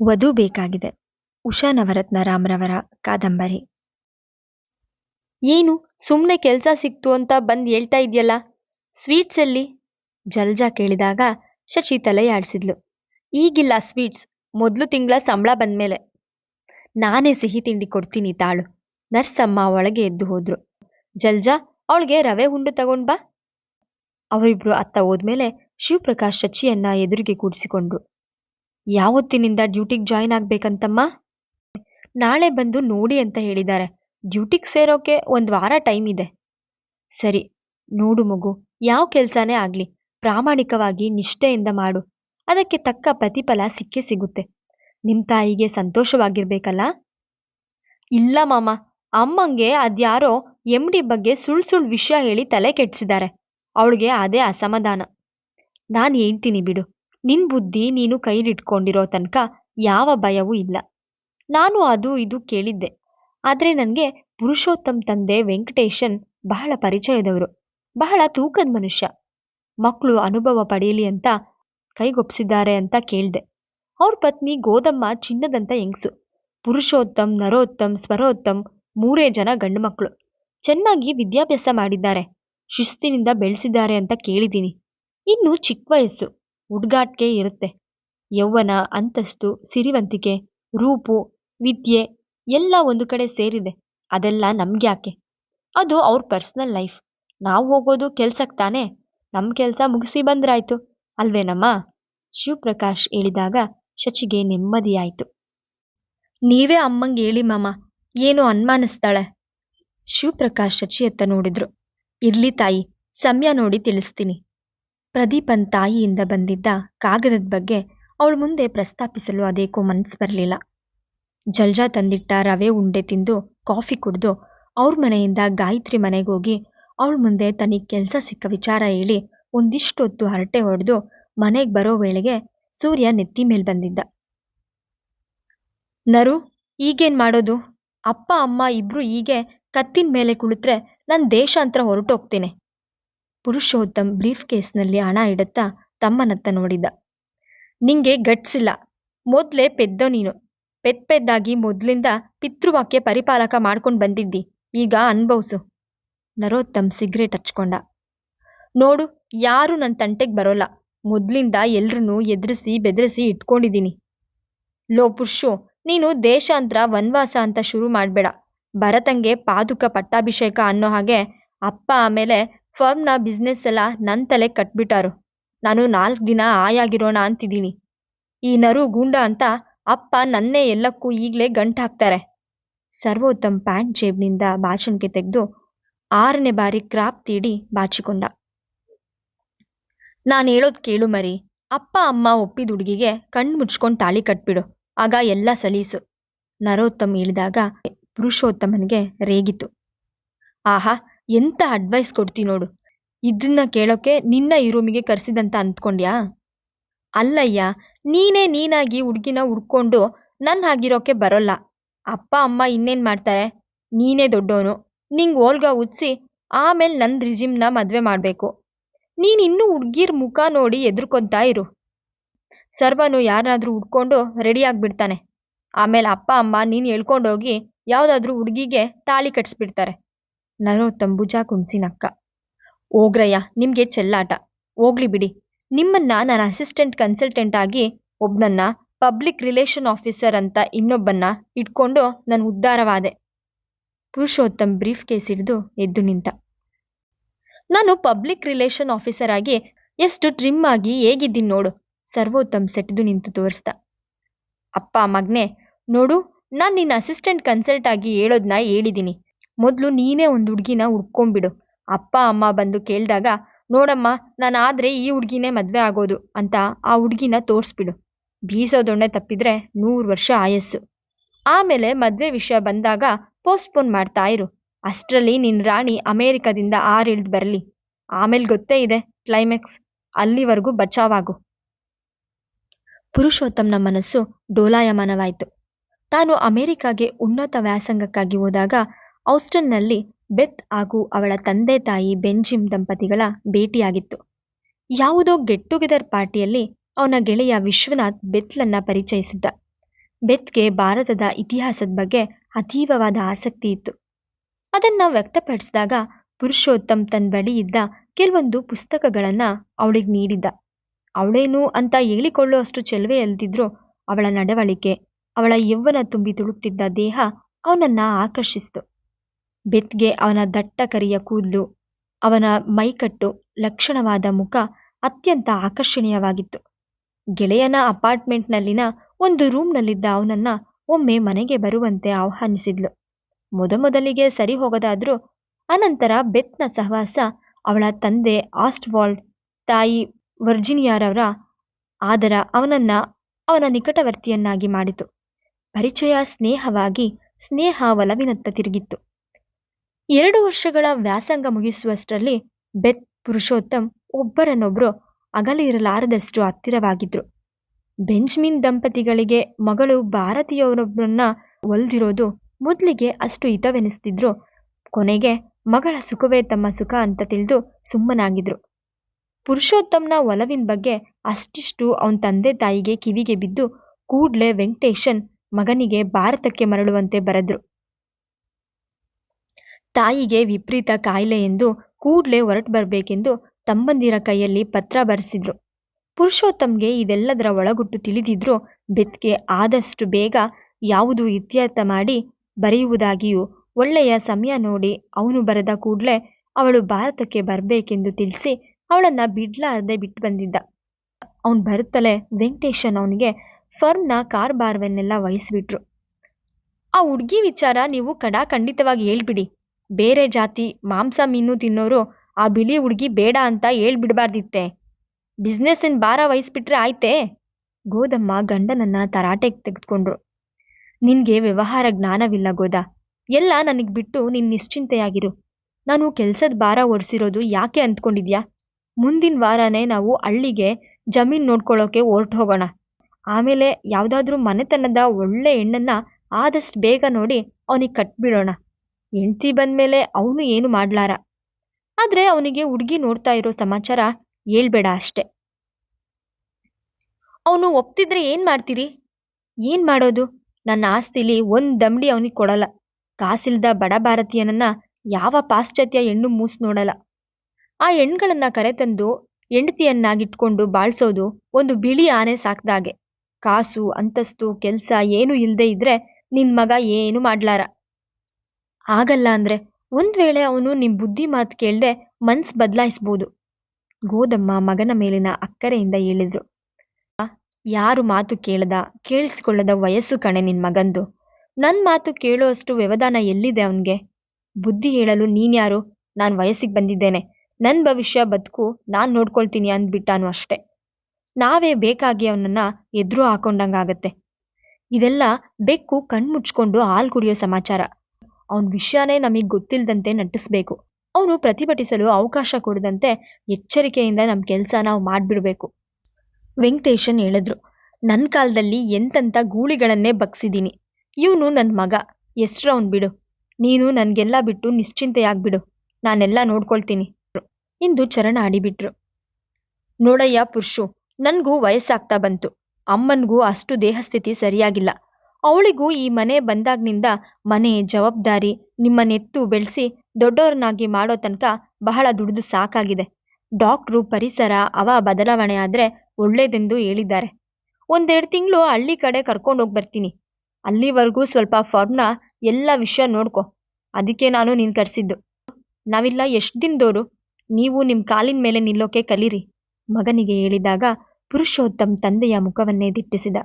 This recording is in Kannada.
ವಧು ಬೇಕಾಗಿದೆ. ಉಷಾ ನವರತ್ನ ರಾಮ್ರವರ ಕಾದಂಬರಿ. ಏನು? ಸುಮ್ಮನೆ ಕೆಲಸ ಸಿಕ್ತು ಅಂತ ಬಂದು ಹೇಳ್ತಾ ಇದೆಯಲ್ಲ? ಸ್ವೀಟ್ಸ್ ಎಲ್ಲಿ? ಜಲ್ಜಾ ಕೇಳಿದಾಗ ಶಶಿ ತಲೆಯಾಡಿಸಿದ್ಲು ಈಗಿಲ್ಲ ಸ್ವೀಟ್ಸ್. ಮೊದಲು ತಿಂಗಳ ಸಂಬಳ ಬಂದ್ಮೇಲೆ. ನಾನೇ ಸಿಹಿ ತಿಂಡಿ ಕೊಡ್ತೀನಿ ತಾಳು. ನರ್ಸಮ್ಮ ಒಳಗೆ ಎದ್ದು ಹೋದ್ರು. ಜಲ್ಜಾ, ಅವಳಿಗೆ ರವೆ ಹುಂಡು ತಗೊಂಡ್ ಬಾ. ಅವರಿಬ್ರು ಅತ್ತ ಹೋದ್ಮೇಲೆ ಶಿವಪ್ರಕಾಶ್ ಶಚಿಯನ್ನ ಎದುರಿಗೆ ಕೂಡಿಸಿಕೊಂಡ್ರು. ಯಾವತ್ತಿನಿಂದ ಡ್ಯೂಟಿಗೆ ಜಾಯಿನ್ ಆಗ್ಬೇಕಂತಮ್ಮ? ನಾಳೆ ಬಂದು ನೋಡಿ ಅಂತ ಹೇಳಿದ್ದಾರೆ ಡ್ಯೂಟಿಗೆ ಸೇರೋಕೆ ಒಂದು ವಾರ ಟೈಮ್ ಇದೆ. ಸರಿ, ನೋಡು ಮಗು, ಯಾವ ಕೆಲಸನೇ ಆಗ್ಲಿ, ಪ್ರಾಮಾಣಿಕವಾಗಿ ನಿಷ್ಠೆಯಿಂದ ಮಾಡು. ಅದಕ್ಕೆ ತಕ್ಕ ಪ್ರತಿಫಲ ಸಿಕ್ಕೇ ಸಿಗುತ್ತೆ. ನಿಮ್ ತಾಯಿಗೆ ಸಂತೋಷವಾಗಿರ್ಬೇಕಲ್ಲ? ಇಲ್ಲ ಮಾಮ, ಅಮ್ಮಂಗೆ ಅದ್ಯಾರೋ ಎಂ ಡಿ ಬಗ್ಗೆ ಸುಳ್ ಸುಳ್ ವಿಷಯ ಹೇಳಿ ತಲೆ ಕೆಡಿಸಿದ್ದಾರೆ ಅವಳಿಗೆ ಅದೇ ಅಸಮಾಧಾನ. ನಾನು ಹೇಳ್ತೀನಿ ಬಿಡು ನಿನ್ ಬುದ್ಧಿ ನೀನು ಕೈಲಿಟ್ಕೊಂಡಿರೋ ತನಕ ಯಾವ ಭಯವೂ ಇಲ್ಲ. ನಾನು ಅದು ಇದು ಕೇಳಿದ್ದೆ. ಆದರೆ ನನಗೆ ಪುರುಷೋತ್ತಮ್ ತಂದೆ ವೆಂಕಟೇಶನ್ ಬಹಳ ಪರಿಚಯದವರು. ಬಹಳ ತೂಕದ ಮನುಷ್ಯ. ಮಕ್ಕಳು ಅನುಭವ ಪಡೆಯಲಿ ಅಂತ ಕೈಗೊಪ್ಸಿದ್ದಾರೆ ಅಂತ ಕೇಳಿದೆ. ಅವ್ರ ಪತ್ನಿ ಗೋದಮ್ಮ ಚಿನ್ನದಂತ ಹೆಂಗ್ಸು. ಪುರುಷೋತ್ತಮ್, ನರೋತ್ತಮ್, ಸ್ವರೋತ್ತಮ್ ಮೂರೇ ಜನ ಗಂಡು ಮಕ್ಕಳು ಚೆನ್ನಾಗಿ ವಿದ್ಯಾಭ್ಯಾಸ ಮಾಡಿದ್ದಾರೆ. ಶಿಸ್ತಿನಿಂದ ಬೆಳೆಸಿದ್ದಾರೆ ಅಂತ ಕೇಳಿದ್ದೀನಿ. ಇನ್ನು ಚಿಕ್ಕ ವಯಸ್ಸು. ಹುಡ್ಗಾಟ್ಗೆ ಇರುತ್ತೆ. ಯೌವನ, ಅಂತಸ್ತು, ಸಿರಿವಂತಿಕೆ, ರೂಪು, ವಿದ್ಯೆ ಎಲ್ಲ ಒಂದು ಕಡೆ ಸೇರಿದೆ. ಅದೆಲ್ಲ ನಮ್ಗ್ಯಾಕೆ? ಅದು ಅವ್ರ ಪರ್ಸ್ನಲ್ ಲೈಫ್. ನಾವು ಹೋಗೋದು ಕೆಲ್ಸಕ್ಕೆ ತಾನೇ? ನಮ್ಮ ಕೆಲಸ ಮುಗಿಸಿ ಬಂದ್ರಾಯ್ತು. ಅಲ್ವೇನಮ್ಮ ಶಿವಪ್ರಕಾಶ್ ಹೇಳಿದಾಗ ಶಚಿಗೆ ನೆಮ್ಮದಿಯಾಯ್ತು. ನೀವೇ ಅಮ್ಮಂಗೆ ಹೇಳಿ ಮಾಮ. ಏನೋ ಅನ್ಮಾನಿಸ್ತಾಳೆ? ಶಿವಪ್ರಕಾಶ್ ಶಚಿಯತ್ತ ನೋಡಿದ್ರು. ಇರ್ಲಿ ತಾಯಿ, ಸಮಯ ನೋಡಿ ತಿಳಿಸ್ತೀನಿ. ಪ್ರದೀಪನ್ ತಾಯಿಯಿಂದ ಬಂದಿದ್ದ ಕಾಗದದ ಬಗ್ಗೆ ಅವಳ ಮುಂದೆ ಪ್ರಸ್ತಾಪಿಸಲು ಅದೇಕೋ ಮನಸ್ಸು ಬರಲಿಲ್ಲ. ಜಲ್ಜಾ ತಂದಿಟ್ಟ ರವೆ ಉಂಡೆ ತಿಂದು ಕಾಫಿ ಕುಡಿದು ಅವ್ರ ಮನೆಯಿಂದ ಗಾಯತ್ರಿ ಮನೆಗೆ ಹೋಗಿ ಅವಳ ಮುಂದೆ ತನಗೆ ಕೆಲಸ ಸಿಕ್ಕ ವಿಚಾರ ಹೇಳಿ ಒಂದಿಷ್ಟೊತ್ತು ಹರಟೆ ಹೊಡೆದು ಮನೆಗೆ ಬರೋ ವೇಳೆಗೆ ಸೂರ್ಯ ನೆತ್ತಿ ಮೇಲ್ ಬಂದಿದ್ದ. ನರು, ಈಗೇನ್ ಮಾಡೋದು? ಅಪ್ಪ, ಅಮ್ಮ ಇಬ್ರು ಹೀಗೆ ಕತ್ತಿನ ಮೇಲೆ ಕುಳಿತ್ರೆ ನಾನು ದೇಶಾಂತರ ಹೊರಟೋಗ್ತೇನೆ. ಪುರುಷೋತ್ತಮ್ ಬ್ರೀಫ್ ಕೇಸ್ನಲ್ಲಿ ಹಣ ಇಡುತ್ತಾ ತಮ್ಮನತ್ತ ನೋಡಿದ. ನಿಂಗೆ ಗಟ್ಸಿಲ್ಲ ಮೊದ್ಲೇ ಪೆದ್ದ ನೀನು. ಪೆದ್ ಪೆದ್ದಾಗಿ ಮೊದ್ಲಿಂದ ಪಿತೃವಾಕ್ಯ ಪರಿಪಾಲಕ ಮಾಡ್ಕೊಂಡ್ ಬಂದಿದ್ದಿ. ಈಗ ಅನ್ಭವ್ಸು. ನರೋತ್ತಮ್ ಸಿಗರೇಟ್ ಹಚ್ಕೊಂಡ. ನೋಡು, ಯಾರು ನನ್ನ ತಂಟೆಗೆ ಬರೋಲ್ಲ. ಮೊದ್ಲಿಂದ ಎಲ್ರನ್ನೂ ಎದುರಿಸಿ ಬೆದರಿಸಿ ಇಟ್ಕೊಂಡಿದ್ದೀನಿ. ಲೋ ಪುರುಷು, ನೀನು ದೇಶಾಂತರ ವನ್ವಾಸ ಅಂತ ಶುರು ಮಾಡ್ಬೇಡ. ಭರತಂಗೆ ಪಾದುಕ ಪಟ್ಟಾಭಿಷೇಕ ಅನ್ನೋ ಹಾಗೆ ಅಪ್ಪ ಆಮೇಲೆ ಫರ್ಮ್ನ ಬಿಸ್ನೆಸ್ ಎಲ್ಲ ನನ್ನ ತಲೆ ಕಟ್ಬಿಟ್ಟಾರು. ನಾನು ನಾಲ್ಕು ದಿನ ಆಯಾಗಿರೋಣ ಅಂತಿದ್ದೀನಿ. ಈ ನರು ಗೂಂಡ ಅಂತ ಅಪ್ಪ ನನ್ನೇ ಎಲ್ಲಕ್ಕೂ ಈಗಲೇ ಗಂಟು ಹಾಕ್ತಾರೆ. ಸರ್ವೋತ್ತಮ್ ಪ್ಯಾಂಟ್ ಜೇಬ್ನಿಂದ ಬಾಚಣಿಗೆ ತೆಗೆದು ಆರನೇ ಬಾರಿ ಕ್ರಾಪ್ ತೀಡಿ ಬಾಚಿಕೊಂಡ. ನಾನು ಹೇಳೋದು ಕೇಳು ಮರಿ. ಅಪ್ಪ, ಅಮ್ಮ ಒಪ್ಪಿದ ಹುಡುಗಿಗೆ ಕಣ್ಣು ಮುಚ್ಕೊಂಡು ತಾಳಿ ಕಟ್ಬಿಡು. ಆಗ ಎಲ್ಲ ಸಲೀಸು. ನರೋತ್ತಮ್ ಇಳಿದಾಗ ಪುರುಷೋತ್ತಮನಿಗೆ ರೇಗಿತು ಆಹಾ ಎಂತ ಅಡ್ವೈಸ್ ಕೊಡ್ತಿ ನೋಡು. ಇದನ್ನ ಕೇಳೋಕೆ ನಿನ್ನ ಈ ರೂಮಿಗೆ ಕರೆಸಿದಂತ ಅಂದ್ಕೊಂಡ್ಯಾ ಅಲ್ಲಯ್ಯ, ನೀನೇ ನೀನಾಗಿ ಹುಡುಗಿನ ಹುಡ್ಕೊಂಡು ನನ್ನ ಹಾಗಿರೋಕೆ ಬರೋಲ್ಲ. ಅಪ್ಪ, ಅಮ್ಮ ಇನ್ನೇನ್ ಮಾಡ್ತಾರೆ? ನೀನೇ ದೊಡ್ಡವನು. ನಿಂಗ್ ಓಲ್ಗ ಉಚ್ಚಿ ಆಮೇಲೆ ನನ್ನ ರಿಜಿಮ್ನ ಮದುವೆ ಮಾಡಬೇಕು. ನೀನ್ ಇನ್ನೂ ಹುಡ್ಗಿರ್ ಮುಖ ನೋಡಿ ಎದುರ್ಕೊಂತಾ ಇರು. ಸರ್ವನು ಯಾರನ್ನಾದ್ರೂ ಹುಡ್ಕೊಂಡು ರೆಡಿ ಆಗ್ಬಿಡ್ತಾನೆ. ಆಮೇಲೆ ಅಪ್ಪ, ಅಮ್ಮ ನೀನ್ ಹೇಳ್ಕೊಂಡೋಗಿ ಯಾವ್ದಾದ್ರೂ ಹುಡುಗಿಗೆ ತಾಳಿ ಕಟ್ಸ್ಬಿಡ್ತಾರೆ. ನರೋತ್ತಮ್ ತಂಬುಜಾ ಕುಂಸಿ ನಕ್ಕ ಓಗ್ರಯ್ಯ, ನಿಮ್ಗೆ ಚೆಲ್ಲಾಟ. ಹೋಗ್ಲಿ ಬಿಡಿ. ನಿಮ್ಮನ್ನ ನನ್ನ ಅಸಿಸ್ಟೆಂಟ್ ಕನ್ಸಲ್ಟೆಂಟ್ ಆಗಿ ಒಬ್ನನ್ನ ಪಬ್ಲಿಕ್ ರಿಲೇಷನ್ ಆಫೀಸರ್ ಅಂತ ಇನ್ನೊಬ್ಬನ್ನ ಇಟ್ಕೊಂಡು ನಾನು ಉದ್ಧಾರವಾದೆ. ಪುರುಷೋತ್ತಮ್ ಬ್ರೀಫ್ ಕೇಸ್ ಹಿಡಿದು ಎದ್ದು ನಿಂತ. ನಾನು ಪಬ್ಲಿಕ್ ರಿಲೇಷನ್ ಆಫೀಸರ್ ಆಗಿ ಎಷ್ಟು ಟ್ರಿಮ್ ಆಗಿ ಹೇಗಿದ್ದೀನಿ ನೋಡು. ಸರ್ವೋತ್ತಮ್ ಸೆಟ್ದು ನಿಂತು ತೋರಿಸ್ದ. ಅಪ್ಪ ಮಗ್ನೆ, ನೋಡು, ನಾನು ನಿನ್ನ ಅಸಿಸ್ಟೆಂಟ್ ಕನ್ಸಲ್ಟ್ ಆಗಿ ಹೇಳೋದನ್ನ ಹೇಳಿದ್ದೀನಿ ಮೊದಲು ನೀನೇ ಒಂದು ಹುಡುಗಿನ ಹುಡ್ಕೊಂಬಿಡು ಅಪ್ಪ, ಅಮ್ಮ ಬಂದು ಕೇಳಿದಾಗ, ನೋಡಮ್ಮ ನಾನು ಆದ್ರೆ ಈ ಹುಡುಗಿನೇ ಮದ್ವೆ ಆಗೋದು ಅಂತ ಆ ಹುಡುಗಿನ ತೋರಿಸ್ಬಿಡು. ಬೀಸೋದೊಣ್ಣೆ ತಪ್ಪಿದ್ರೆ ನೂರು ವರ್ಷ ಆಯಸ್ಸು. ಆಮೇಲೆ ಮದ್ವೆ ವಿಷಯ ಬಂದಾಗ ಪೋಸ್ಟ್ಪೋನ್ ಮಾಡ್ತಾ ಇರು. ಅಷ್ಟರಲ್ಲಿ ನಿನ್ನ ರಾಣಿ ಅಮೇರಿಕದಿಂದ ಆರಿಳ್ದು ಬರಲಿ. ಆಮೇಲೆ ಗೊತ್ತೇ ಇದೆ, ಕ್ಲೈಮ್ಯಾಕ್ಸ್. ಅಲ್ಲಿವರೆಗೂ ಬಚಾವಾಗು. ಪುರುಷೋತ್ತಮ್ನ ಮನಸ್ಸು ಡೋಲಾಯಮಾನವಾಯಿತು. ತಾನು ಅಮೆರಿಕಾಗೆ ಉನ್ನತ ವ್ಯಾಸಂಗಕ್ಕಾಗಿ ಹೋದಾಗ ಔಸ್ಟನ್ನಲ್ಲಿ ಬೆತ್ ಹಾಗೂ ಅವಳ ತಂದೆ ತಾಯಿ ಬೆಂಜಿಮ್ ದಂಪತಿಗಳ ಭೇಟಿಯಾಗಿತ್ತು. ಯಾವುದೋ ಗೆಟ್ ಟುಗೆದರ್ ಪಾರ್ಟಿಯಲ್ಲಿ ಅವನ ಗೆಳೆಯ ವಿಶ್ವನಾಥ್ ಬೆತ್ಲನ್ನ ಪರಿಚಯಿಸಿದ್ದ. ಬೆತ್ಗೆ ಭಾರತದ ಇತಿಹಾಸದ ಬಗ್ಗೆ ಅತೀವವಾದ ಆಸಕ್ತಿ ಇತ್ತು. ಅದನ್ನ ವ್ಯಕ್ತಪಡಿಸಿದಾಗ ಪುರುಷೋತ್ತಮ್ ತನ್ನ ಬಳಿ ಇದ್ದ ಕೆಲವೊಂದು ಪುಸ್ತಕಗಳನ್ನ ಅವಳಿಗೆ ನೀಡಿದ್ದ. ಅವಳೇನು ಅಂತ ಹೇಳಿಕೊಳ್ಳೋ ಅಷ್ಟು ಚೆಲುವೆ ಅಲ್ದಿದ್ರೂ ಅವಳ ನಡವಳಿಕೆ, ಅವಳ ಯೌವನ ತುಂಬಿ ತುಳುಕ್ತಿದ್ದ ದೇಹ ಅವನನ್ನ ಆಕರ್ಷಿಸಿತು. ಬೆತ್ಗೆ ಅವನ ದಟ್ಟ ಕರಿಯ ಕೂದಲು, ಅವನ ಮೈಕಟ್ಟು, ಲಕ್ಷಣವಾದ ಮುಖ ಅತ್ಯಂತ ಆಕರ್ಷಣೀಯವಾಗಿತ್ತು. ಗೆಳೆಯನ ಅಪಾರ್ಟ್ಮೆಂಟ್ನಲ್ಲಿನ ಒಂದು ರೂಮ್ನಲ್ಲಿದ್ದ ಅವನನ್ನ ಒಮ್ಮೆ ಮನೆಗೆ ಬರುವಂತೆ ಆಹ್ವಾನಿಸಿದ್ಲು. ಮೊದಮೊದಲಿಗೆ ಸರಿ ಹೋಗದಾದ್ರೂ ಅನಂತರ ಬೆತ್ನ ಸಹವಾಸ ಅವಳ ತಂದೆ ಆಸ್ಟ್ವಾಲ್ಡ್, ತಾಯಿ ವರ್ಜಿನಿಯಾರವರ ಆದರ ಅವನನ್ನ ಅವನ ನಿಕಟವರ್ತಿಯನ್ನಾಗಿ ಮಾಡಿತು. ಪರಿಚಯ ಸ್ನೇಹವಾಗಿ ಸ್ನೇಹ ಒಲವಿನತ್ತ ತಿರುಗಿತ್ತು. ಎರಡು ವರ್ಷಗಳ ವ್ಯಾಸಂಗ ಮುಗಿಸುವಷ್ಟರಲ್ಲಿ ಬೆತ್ ಪುರುಷೋತ್ತಮ್ ಒಬ್ಬರನ್ನೊಬ್ಬರು ಅಗಲಿರಲಾರದಷ್ಟು ಹತ್ತಿರವಾಗಿದ್ರು. ಬೆಂಜ್ಮಿನ್ ದಂಪತಿಗಳಿಗೆ ಮಗಳು ಭಾರತೀಯವರೊಬ್ಬರನ್ನ ಒಲ್ದಿರೋದು ಮೊದಲಿಗೆ ಅಷ್ಟು ಹಿತವೆನಿಸ್ತಿದ್ರು. ಕೊನೆಗೆ ಮಗಳ ಸುಖವೇ ತಮ್ಮ ಸುಖ ಅಂತ ತಿಳಿದು ಸುಮ್ಮನಾಗಿದ್ರು. ಪುರುಷೋತ್ತಮ್ನ ಒಲವಿನ ಬಗ್ಗೆ ಅಷ್ಟಿಷ್ಟು ಅವನ ತಂದೆ ತಾಯಿಗೆ ಕಿವಿಗೆ ಬಿದ್ದು ಕೂಡ್ಲೆ ವೆಂಕಟೇಶನ್ ಮಗನಿಗೆ ಭಾರತಕ್ಕೆ ಮರಳುವಂತೆ ಬರೆದ್ರು. ತಾಯಿಗೆ ವಿಪರೀತ ಕಾಯಿಲೆ ಎಂದು ಕೂಡ್ಲೆ ಹೊರಟು ಬರಬೇಕೆಂದು ತಮ್ಮಂದಿರ ಕೈಯಲ್ಲಿ ಪತ್ರ ಬರೆಸಿದ್ರು. ಪುರುಷೋತ್ತಮ್ಗೆ ಇದೆಲ್ಲದರ ಒಳಗುಟ್ಟು ತಿಳಿದಿದ್ರೂ ಬೆತ್ಗೆ ಆದಷ್ಟು ಬೇಗ ಯಾವುದು ಇತ್ಯರ್ಥ ಮಾಡಿ ಬರೆಯುವುದಾಗಿಯೂ ಒಳ್ಳೆಯ ಸಮಯ ನೋಡಿ ಅವನು ಬರೆದ ಕೂಡಲೇ ಅವಳು ಭಾರತಕ್ಕೆ ಬರಬೇಕೆಂದು ತಿಳಿಸಿ ಅವಳನ್ನ ಬಿಡ್ಲಾರದೆ ಬಿಟ್ಟು ಬಂದಿದ್ದ ಅವನು ಬರುತ್ತಲೇ ವೆಂಕಟೇಶನ್ ಅವನಿಗೆ ಫರ್ಮ್ನ ಕಾರ್ಬಾರ್ವನ್ನೆಲ್ಲ ವಹಿಸ್ಬಿಟ್ರು. ಆ ಹುಡ್ಗಿ ವಿಚಾರ ನೀವು ಖಡಾಖಂಡಿತವಾಗಿ ಹೇಳ್ಬಿಡಿ. ಬೇರೆ ಜಾತಿ ಮಾಂಸ ಮೀನು ತಿನ್ನೋರು ಆ ಬಿಳಿ ಹುಡ್ಗಿ ಬೇಡ ಅಂತ ಹೇಳ್ಬಿಡ್ಬಾರ್ದಿತ್ತೆ. ಬಿಸ್ನೆಸ್ಸಿನ ಭಾರ ವಹಿಸ್ಬಿಟ್ರೆ ಆಯ್ತೇ? ಗೋದಮ್ಮ ಗಂಡನನ್ನ ತರಾಟೆಗೆ ತೆಗೆದುಕೊಂಡ್ರು. ನಿನ್ಗೆ ವ್ಯವಹಾರ ಜ್ಞಾನವಿಲ್ಲ ಗೋದ. ಎಲ್ಲ ನನಗ್ ಬಿಟ್ಟು ನೀನ್ ನಿಶ್ಚಿಂತೆಯಾಗಿರು. ನಾನು ಕೆಲ್ಸದ ಭಾರ ಹೊರಿಸಿರೋದು ಯಾಕೆ ಅಂದ್ಕೊಂಡಿದ್ಯಾ? ಮುಂದಿನ ವಾರನೇ ನಾವು ಹಳ್ಳಿಗೆ ಜಮೀನ್ ನೋಡ್ಕೊಳ್ಳೋಕೆ ಹೊರ್ಟು ಹೋಗೋಣ. ಆಮೇಲೆ ಯಾವ್ದಾದ್ರೂ ಮನೆತನದ ಒಳ್ಳೆ ಹೆಣ್ಣನ್ನ ಆದಷ್ಟು ಬೇಗ ನೋಡಿ ಅವನಿಗೆ ಕಟ್ಬಿಡೋಣ. ಹೆಂಡ್ತಿ ಬಂದ್ಮೇಲೆ ಅವನು ಏನು ಮಾಡ್ಲಾರ? ಆದ್ರೆ ಅವನಿಗೆ ಹುಡುಗಿ ನೋಡ್ತಾ ಇರೋ ಸಮಾಚಾರ ಹೇಳ್ಬೇಡ ಅಷ್ಟೆ. ಅವನು ಒಪ್ತಿದ್ರೆ ಏನ್ ಮಾಡ್ತೀರಿ? ಏನ್ ಮಾಡೋದು? ನನ್ನ ಆಸ್ತಿಲಿ ಒಂದ್ ದಂಬಡಿ ಅವನಿಗೆ ಕೊಡಲ್ಲ. ಕಾಸಿಲ್ದ ಬಡ ಭಾರತೀಯನನ್ನ ಯಾವ ಪಾಶ್ಚಾತ್ಯ ಹೆಣ್ಣು ಮೂಸ್ ನೋಡಲ್ಲ. ಆ ಹೆಣ್ಗಳನ್ನ ಕರೆತಂದು ಹೆಂಡತಿಯನ್ನಾಗಿಟ್ಕೊಂಡು ಬಾಳ್ಸೋದು ಒಂದು ಬಿಳಿ ಆನೆ ಸಾಕ್ದಾಗೆ. ಕಾಸು, ಅಂತಸ್ತು, ಕೆಲ್ಸ ಏನು ಇಲ್ಲದೆ ಇದ್ರೆ ನಿನ್ ಮಗ ಏನು ಮಾಡ್ಲಾರ? ಆಗಲ್ಲ ಅಂದ್ರೆ ಒಂದ್ ವೇಳೆ ಅವನು ನಿಮ್ ಬುದ್ಧಿ ಮಾತು ಕೇಳ್ದೆ ಮನ್ಸ್ ಬದಲಾಯಿಸ್ಬೋದು. ಗೋದಮ್ಮ ಮಗನ ಮೇಲಿನ ಅಕ್ಕರೆಯಿಂದ ಹೇಳಿದ್ರು ಯಾರು ಮಾತು ಕೇಳದ, ಕೇಳಿಸ್ಕೊಳ್ಳದ ವಯಸ್ಸು ಕಣೆ ನಿನ್ ಮಗಂದು. ನನ್ ಮಾತು ಕೇಳೋಷ್ಟು ವ್ಯವಧಾನ ಎಲ್ಲಿದೆ ಅವನ್ಗೆ? ಬುದ್ಧಿ ಹೇಳಲು ನೀನ್ಯಾರು ನಾನ್ ವಯಸ್ಸಿಗೆ ಬಂದಿದ್ದೇನೆ. ನನ್ ಭವಿಷ್ಯ ಬದುಕು ನಾನ್ ನೋಡ್ಕೊಳ್ತೀನಿ ಅಂದ್ಬಿಟ್ಟಾನು ಅಷ್ಟೆ. ನಾವೇ ಬೇಕಾಗಿ ಅವನನ್ನ ಎದುರು ಹಾಕೊಂಡಂಗಾಗತ್ತೆ. ಇದೆಲ್ಲ ಬೆಕ್ಕು ಕಣ್ಮುಚ್ಕೊಂಡು ಹಾಲು ಕುಡಿಯೋ ಸಮಾಚಾರ. ಅವನ ವಿಷಯನೇ ನಮಗೆ ಗೊತ್ತಿಲ್ಲದಂತೆ ನಟಿಸ್ಬೇಕು. ಅವನು ಪ್ರತಿಭಟಿಸಲು ಅವಕಾಶ ಕೊಡದಂತೆ ಎಚ್ಚರಿಕೆಯಿಂದ ನಮ್ಮ ಕೆಲಸ ನಾವು ಮಾಡಿಬಿಡಬೇಕು. ವೆಂಕಟೇಶನ್ ಹೇಳಿದ್ರು ನನ್ನ ಕಾಲದಲ್ಲಿ ಎಂತೆಂಥ ಗೂಳಿಗಳನ್ನೇ ಬಗ್ಸಿದ್ದೀನಿ ಇವನು ನನ್ನ ಮಗ. ಎಷ್ಟ್ರ ಅವನು ಬಿಡು. ನೀನು ನನಗೆಲ್ಲ ಬಿಟ್ಟು ನಿಶ್ಚಿಂತೆಯಾಗ್ಬಿಡು. ನಾನೆಲ್ಲ ನೋಡ್ಕೊಳ್ತೀನಿ. ಎಂದು ಚರಣ ಆಡಿಬಿಟ್ರು ನೋಡಯ್ಯ ಪುರುಷು, ನನಗೂ ವಯಸ್ಸಾಗ್ತಾ ಬಂತು. ಅಮ್ಮನ್ಗೂ ಅಷ್ಟು ದೇಹಸ್ಥಿತಿ ಸರಿಯಾಗಿಲ್ಲ. ಅವಳಿಗೂ ಈ ಮನೆ ಬಂದಾಗ್ನಿಂದ ಮನೆ ಜವಾಬ್ದಾರಿ. ನಿಮ್ಮನ್ನೆತ್ತು ಬೆಳೆಸಿ ದೊಡ್ಡವ್ರನ್ನಾಗಿ ಮಾಡೋ ತನಕ ಬಹಳ ದುಡಿದು ಸಾಕಾಗಿದೆ. ಡಾಕ್ಟ್ರು ಪರಿಸರ, ಅವ ಬದಲಾವಣೆ ಆದ್ರೆ ಒಳ್ಳೇದೆಂದು ಹೇಳಿದ್ದಾರೆ. ಒಂದೆರಡು ತಿಂಗಳು ಹಳ್ಳಿ ಕಡೆ ಕರ್ಕೊಂಡೋಗಿ ಬರ್ತೀನಿ. ಅಲ್ಲಿವರೆಗೂ ಸ್ವಲ್ಪ ಫಾರ್ಮ್ನ ಎಲ್ಲ ವಿಷಯ ನೋಡ್ಕೊ. ಅದಕ್ಕೆ ನಾನು ನೀನು ಕರೆಸಿದ್ದು. ನಾವಿಲ್ಲ ಎಷ್ಟು ದಿನದೋರು? ನೀವು ನಿಮ್ಮ ಕಾಲಿನ ಮೇಲೆ ನಿಲ್ಲೋಕೆ ಕಲೀರಿ. ಮಗನಿಗೆ ಹೇಳಿದಾಗ ಪುರುಷೋತ್ತಮ್ ತಂದೆಯ ಮುಖವನ್ನೇ ದಿಟ್ಟಿಸಿದ.